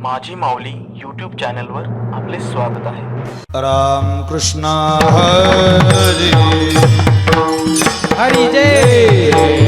माझी माऊली यूट्यूब चॅनलवर आपले स्वागत आहे. राम कृष्णा हरी. हरी जय.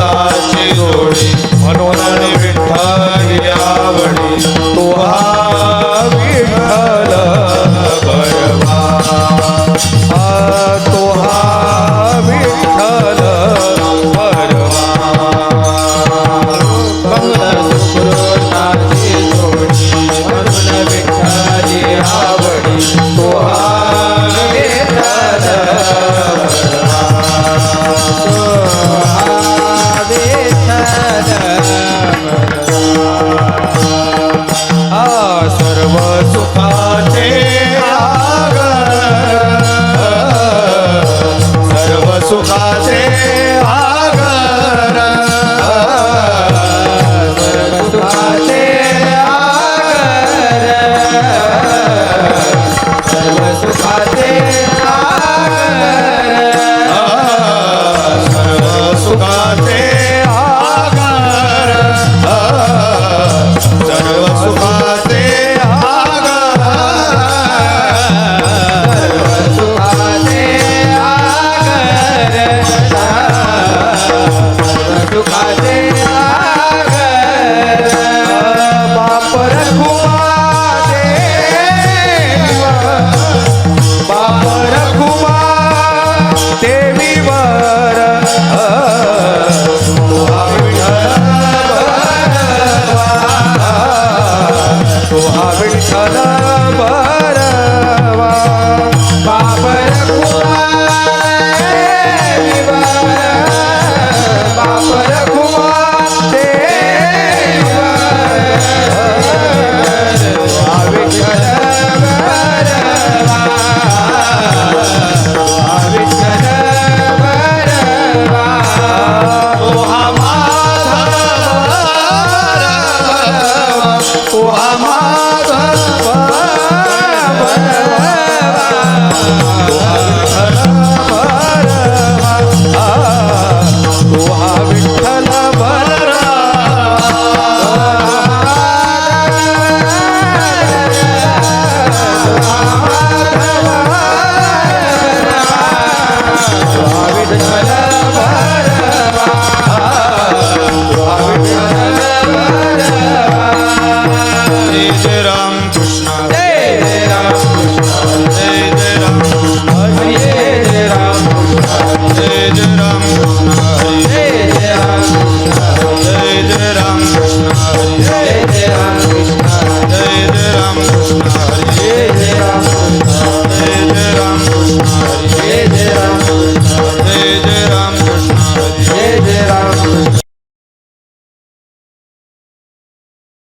ताची जोडी म्हणून विठ्ठल आवडी तो हा विठ्ठल. सुखाचे सर्व सुखाचे i Kadeh